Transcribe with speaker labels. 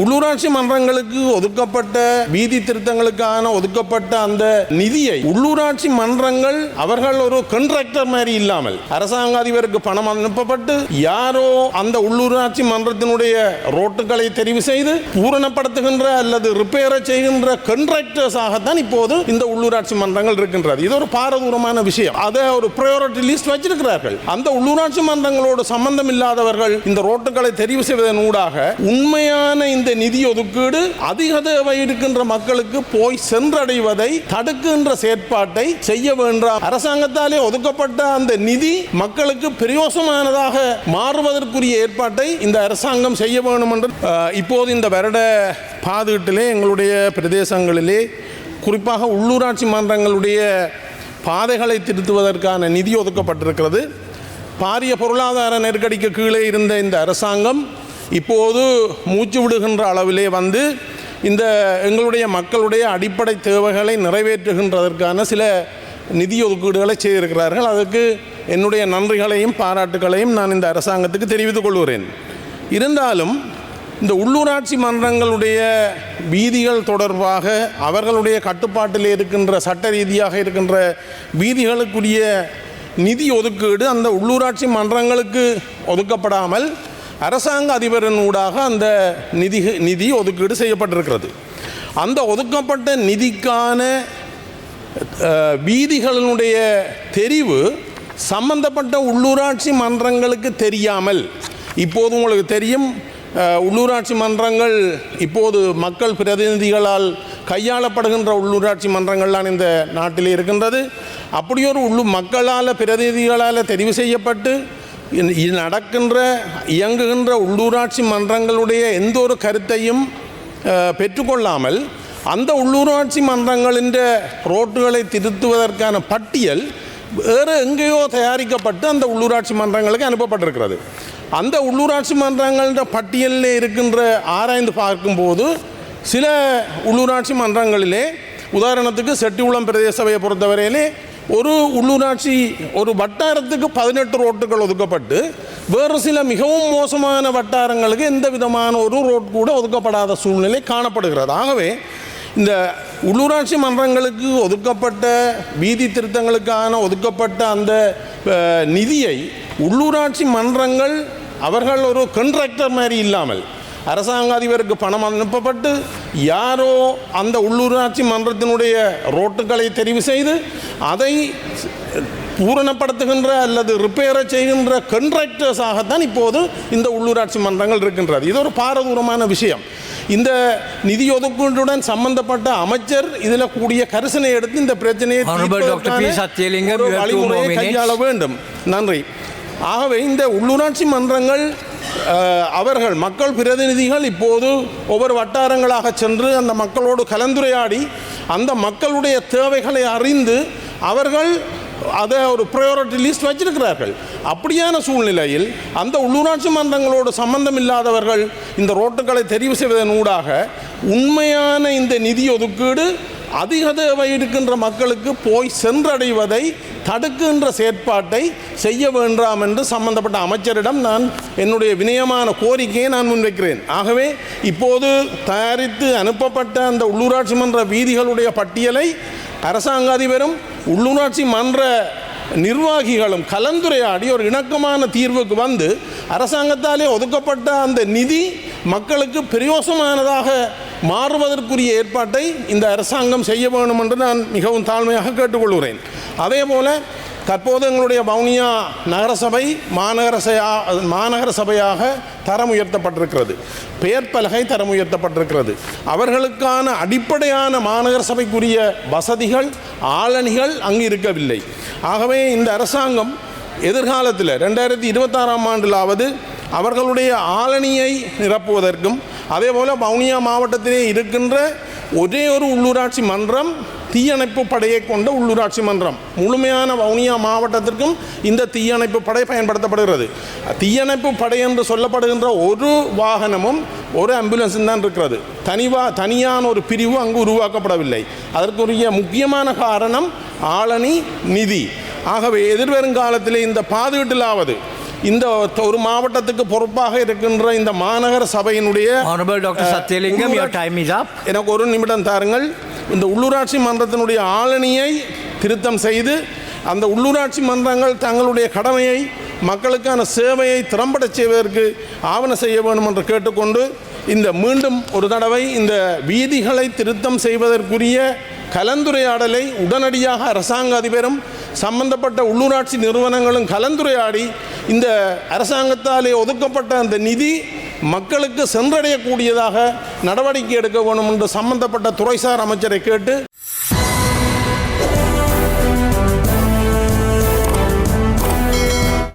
Speaker 1: உள்ளூராட்சி மன்றங்களுக்கு ஒதுக்கப்பட்ட வீதி திருத்தங்களுக்கான ஒதுக்கப்பட்ட அந்த நிதியை உள்ளூராட்சி மன்றங்கள் அவர்கள் ஒரு கண்ட்ராக்டர் மாதிரி இல்லாமல் அரசாங்க அதிபருக்கு பணம் அனுப்பப்பட்டு யாரோ அந்த உள்ளூராட்சி மன்றத்தினுடைய ரோட்டுகளை தெரிவு செய்து பூரணப்படுத்துகின்ற அல்லது ரிப்பேரை செய்கின்ற கண்ட்ராக்டர்ஸாகத்தான் இப்போது இந்த உள்ளூராட்சி மன்றங்கள் இருக்கின்றது. இது ஒரு பாரதூரமான விஷயம். அதை ஒரு ப்ரையாரிட்டி லிஸ்ட் வச்சிருக்கிறார்கள். அந்த உள்ளூராட்சி மன்றங்களோடு சம்பந்தம் இல்லாதவர்கள் இந்த ரோட்டுகளை தெரிவு செய்வதன் ஊடாக உண்மையான இந்த நிதி ஒதுக்கீடு அதிக தேவை இருக்கின்ற மக்களுக்கு போய் சென்றடைவதை தடுக்கின்ற செயற்பாட்டை செய்ய வேண்டாம் அரசாங்கத்தாலே ஒதுக்கப்பட்ட அந்த நிதி மக்களுக்கு பிரயோசமானதாக மாறுவதற்குரிய ஏற்பாட்டை இந்த அரசாங்கம் செய்ய வேண்டும் என்று இப்போது இந்த வருட பாதுகாட்டிலே எங்களுடைய பிரதேசங்களிலே குறிப்பாக உள்ளூராட்சி மன்றங்களுடைய பாதைகளை திருத்துவதற்கான நிதி ஒதுக்கப்பட்டிருக்கிறது. பாரிய பொருளாதார நெருக்கடிக்கு கீழே இருந்த இந்த அரசாங்கம் இப்போது மூச்சு விடுகின்ற அளவிலே வந்து இந்த எங்களுடைய மக்களுடைய அடிப்படை தேவைகளை நிறைவேற்றுகின்றதற்கான சில நிதி ஒதுக்கீடுகளை செய்திருக்கிறார்கள். அதற்கு என்னுடைய நன்றிகளையும் பாராட்டுகளையும் நான் இந்த அரசாங்கத்துக்கு தெரிவித்துக் கொள்கிறேன். இருந்தாலும் இந்த உள்ளூராட்சி மன்றங்களுடைய வீதிகள் தொடர்பாக அவர்களுடைய கட்டுப்பாட்டில் இருக்கின்ற சட்ட ரீதியாக இருக்கின்ற வீதிகளுக்குரிய நிதி ஒதுக்கீடு அந்த உள்ளூராட்சி மன்றங்களுக்கு ஒதுக்கப்படாமல் அரசாங்க அதிபரின் ஊடாக அந்த நிதி நிதி ஒதுக்கீடு செய்யப்பட்டிருக்கிறது. அந்த ஒதுக்கப்பட்ட நிதிக்கான வீதிகளினுடைய தெரிவு சம்பந்தப்பட்ட உள்ளூராட்சி மன்றங்களுக்கு தெரியாமல் இப்போது உங்களுக்கு தெரியும் உள்ளூராட்சி மன்றங்கள் இப்போது மக்கள் பிரதிநிதிகளால் கையாளப்படுகின்ற உள்ளூராட்சி மன்றங்கள்லாம் இந்த நாட்டில் இருக்கின்றது. அப்படி ஒரு உள்ளு மக்களால் பிரதிநிதிகளால் தெரிவு செய்யப்பட்டு நடக்கின்ற இயங்குகின்ற உள்ளூராட்சி மன்றங்களுடைய எந்த ஒரு கருத்தையும் பெற்றுக்கொள்ளாமல் அந்த உள்ளூராட்சி மன்றங்களின் ரோட்டுகளை திருத்துவதற்கான பட்டியல் வேறு எங்கேயோ தயாரிக்கப்பட்டு அந்த உள்ளூராட்சி மன்றங்களுக்கு அனுப்பப்பட்டிருக்கிறது. அந்த உள்ளூராட்சி மன்றங்கள பட்டியலில் இருக்கின்ற ஆராய்ந்து பார்க்கும்போது சில உள்ளூராட்சி மன்றங்களிலே உதாரணத்துக்கு செட்டிகுளம் பிரதேச சபையை பொறுத்தவரையிலே ஒரு உள்ளூராட்சி ஒரு வட்டாரத்துக்கு பதினெட்டு ரோட்டுகள் ஒதுக்கப்பட்டு வேறு சில மிகவும் மோசமான வட்டாரங்களுக்கு எந்த விதமான ஒரு ரோட் கூட ஒதுக்கப்படாத சூழ்நிலை காணப்படுகிறது. ஆகவே இந்த உள்ளூராட்சி மன்றங்களுக்கு ஒதுக்கப்பட்ட வீதி திருத்தங்களுக்கான ஒதுக்கப்பட்ட அந்த நிதியை உள்ளூராட்சி மன்றங்கள் அவர்கள் ஒரு கண்ட்ராக்டர் மாதிரி இல்லாமல் அரசாங்க அதிபருக்கு பணம் அனுப்பப்பட்டு யாரோ அந்த உள்ளூராட்சி மன்றத்தினுடைய ரோட்டுகளை தெரிவு செய்து அதை பூரணப்படுத்துகின்ற அல்லது ரிப்பேரை செய்கின்ற கண்ட்ராக்டர்ஸாகத்தான் இப்போது இந்த உள்ளூராட்சி மன்றங்கள் இருக்கின்றது. இது ஒரு பாரதூரமான விஷயம். இந்த நிதி ஒதுக்கீட்டுடன் சம்பந்தப்பட்ட அமைச்சர் இதில் கூடிய கரிசனை எடுத்து இந்த பிரச்சனையை வழிமுறையை. கையாள வேண்டும். நன்றி. ஆகவே இந்த உள்ளூராட்சி மன்றங்கள் அவர்கள் மக்கள் பிரதிநிதிகள் இப்போது ஒவ்வொரு வட்டாரங்களாக சென்று அந்த மக்களோடு கலந்துரையாடி அந்த மக்களுடைய தேவைகளை அறிந்து அவர்கள் அதை ஒரு ப்ரையாரிட்டி லிஸ்ட் வச்சிருக்கிறார்கள். அப்படியான சூழ்நிலையில் அந்த உள்ளூராட்சி மன்றங்களோடு சம்பந்தம் இல்லாதவர்கள் இந்த ரோட்டுகளை தெரிவு செய்வதன் ஊடாக உண்மையான இந்த நிதி ஒதுக்கீடு அதிக தேவை இருக்கின்ற மக்களுக்கு போய் சென்றடைவதை தடுக்கின்ற செயற்பாட்டை செய்ய வேண்டாம் என்று சம்பந்தப்பட்ட அமைச்சரிடம் நான் என்னுடைய வினயமான கோரிக்கையை நான் முன்வைக்கிறேன். ஆகவே இப்போது தயாரித்து அனுப்பப்பட்ட அந்த உள்ளூராட்சி மன்ற வீதிகளுடைய பட்டியலை அரசாங்க அதிபரும் உள்ளூராட்சி மன்ற நிர்வாகிகளும் கலந்துரையாடி ஒரு இணக்கமான தீர்வுக்கு வந்து அரசாங்கத்தாலே ஒதுக்கப்பட்ட அந்த நிதி மக்களுக்கு பிரயோசமானதாக மாறுவதற்குரிய ஏற்பாட்டை இந்த அரசாங்கம் செய்ய வேண்டும் என்று நான் மிகவும் தாழ்மையாக கேட்டுக்கொள்கிறேன். அதே போல தற்போது எங்களுடைய வவுனியா நகரசபை மாநகர மாநகர சபையாக தரம் உயர்த்தப்பட்டிருக்கிறது. பெயர் பலகை தரம் உயர்த்தப்பட்டிருக்கிறது. அவர்களுக்கான அடிப்படையான மாநகர சபைக்குரிய வசதிகள் ஆளணிகள் அங்கு இருக்கவில்லை. ஆகவே இந்த அரசாங்கம் எதிர்காலத்தில் ரெண்டாயிரத்தி இருபத்தாறாம் ஆண்டிலாவது அவர்களுடைய ஆளணியை நிரப்புவதற்கும் அதே போல் வவுனியா மாவட்டத்திலே இருக்கின்ற ஒரே ஒரு உள்ளூராட்சி மன்றம் தீயணைப்பு படையை கொண்ட உள்ளூராட்சி மன்றம். முழுமையான வவுனியா மாவட்டத்திற்கும் இந்த தீயணைப்பு படை பயன்படுத்தப்படுகிறது. தீயணைப்பு படை என்று சொல்லப்படுகின்ற ஒரு வாகனமும் ஒரு ஆம்புலன்ஸும் தான் இருக்கிறது. தனிவா தனியான ஒரு பிரிவு அங்கு உருவாக்கப்படவில்லை. அதற்குரிய முக்கியமான காரணம் ஆளணி நிதி. ஆகவே எதிர்வரும் காலத்தில் இந்த பாதுகாட்டிலாவது இந்த ஒரு மாவட்டத்துக்கு பொறுப்பாக இருக்கின்ற இந்த மாநகர சபையினுடைய
Speaker 2: is up.
Speaker 1: எனக்கு ஒரு நிமிடம் தாருங்கள் இந்த உள்ளூராட்சி மன்றத்தினுடைய ஆளணியை திருத்தம் செய்து அந்த உள்ளூராட்சி மன்றங்கள் தங்களுடைய கடமையை மக்களுக்கான சேவையை திறம்பட செய்வதற்கு ஆவண செய்ய வேண்டும் என்று கேட்டுக்கொண்டு இந்த மீண்டும் ஒரு தடவை இந்த வீதிகளை திருத்தம் செய்வதற்குரிய கலந்துரையாடலை உடனடியாக அரசாங்க அதிபரும் சம்பந்தப்பட்ட உள்ளூராட்சி நிறுவனங்களும் கலந்துரையாடி இந்த அரசாங்கத்தாலே ஒதுக்கப்பட்ட அந்த நிதி மக்களுக்கு சென்றடையக்கூடியதாக நடவடிக்கை எடுக்க வேண்டும் என்று சம்பந்தப்பட்ட துறைசார் அமைச்சரை கேட்டு